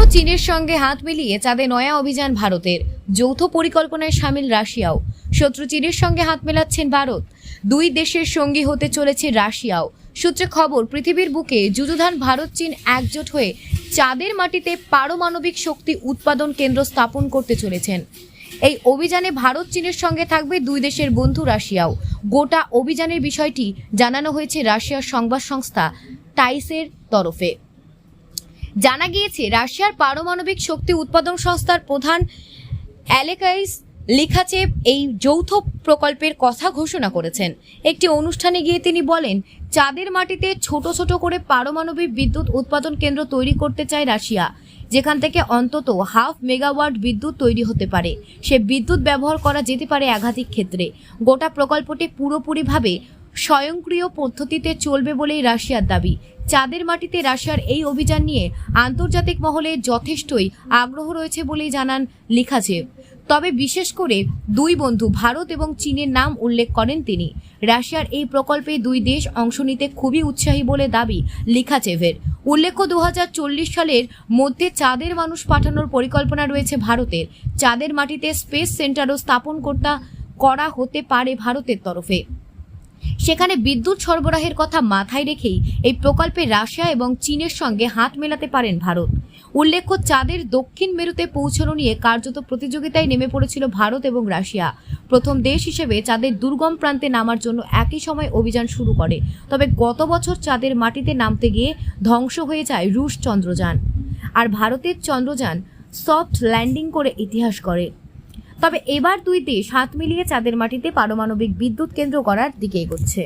শত্রু চীনের সঙ্গে হাত মিলিয়ে চাঁদে নয়া অভিযান ভারতের। যৌথ পরিকল্পনায় সামিল রাশিয়াও। শত্রু চীনের সঙ্গে হাত মেলাচ্ছেন ভারত। দুই দেশের সঙ্গী হতে চলেছে রাশিয়াও। সূত্রে খবর, পৃথিবীর বুকে যুযুধান ভারত চীন একজোট হয়ে চাঁদের মাটিতে পারমাণবিক শক্তি উৎপাদন কেন্দ্র স্থাপন করতে চলেছেন। এই অভিযানে ভারত চীনের সঙ্গে থাকবে দুই দেশের বন্ধু রাশিয়াও। গোটা অভিযানের বিষয়টি জানানো হয়েছে রাশিয়ার সংবাদ সংস্থা টাইসের তরফে। জানা গিয়েছে, রাশিয়ার পারমাণবিক শক্তি উৎপাদন সংস্থার প্রধান অ্যালেকাইস লিখাচেপ এই যৌথ প্রকল্পের কথা ঘোষণা করেছেন। একটি অনুষ্ঠানে গিয়ে তিনি বলেন, চাঁদের মাটিতে ছোট ছোট করে পারমাণবিক বিদ্যুৎ উৎপাদন কেন্দ্র তৈরি করতে চায় রাশিয়া, যেখান থেকে অন্তত হাফ মেগাওয়াট বিদ্যুৎ তৈরি হতে পারে। সে বিদ্যুৎ ব্যবহার করা যেতে পারে একাধিক ক্ষেত্রে। গোটা প্রকল্পটি পুরোপুরিভাবে স্বয়ংক্রিয় পদ্ধতিতে চলবে বলেই রাশিয়ার দাবি। চাঁদের মাটিতে রাশিয়ার এই অভিযান নিয়ে আন্তর্জাতিক মহলে যথেষ্টই আগ্রহ রয়েছে বলেই জানান লিখাচেভ। তবে বিশেষ করে দুই বন্ধু, ভারত এবং চীনের নাম উল্লেখ করেন তিনি। রাশিয়ার এই প্রকল্পে দুই দেশ অংশ নিতে খুবই উৎসাহী বলে দাবি লিখাচেভের। উল্লেখ্য দু হাজার চল্লিশ সালের মধ্যে চাঁদের মানুষ পাঠানোর পরিকল্পনা রয়েছে ভারতের। চাঁদের মাটিতে স্পেস সেন্টারও স্থাপন করতে, করা হতে পারে ভারতের তরফে। সেখানে বিদ্যুৎ সরবরাহের কথা মাথায় রেখেই এই প্রকল্পে রাশিয়া এবং চীনের সঙ্গে হাত মেলাতে পারেন ভারত। উল্লেখ্য, চাঁদের দক্ষিণ মেরুতে পৌঁছানো নিয়ে কার্যত প্রতিযোগিতায় নেমে পড়েছিল ভারত এবং রাশিয়া। প্রথম দেশ হিসেবে চাঁদের দুর্গম প্রান্তে নামার জন্য একই সময় অভিযান শুরু করে। তবে গত বছর চাঁদের মাটিতে নামতে গিয়ে ধ্বংস হয়ে যায় রুশ চন্দ্রযান। আর ভারতের চন্দ্রযান সফট ল্যান্ডিং করে ইতিহাস করে তবে এবার দুই দেশ হাত মিলিয়ে চাঁদের মাটিতে পারমাণবিক বিদ্যুৎ কেন্দ্র করার দিকে এগোচ্ছে।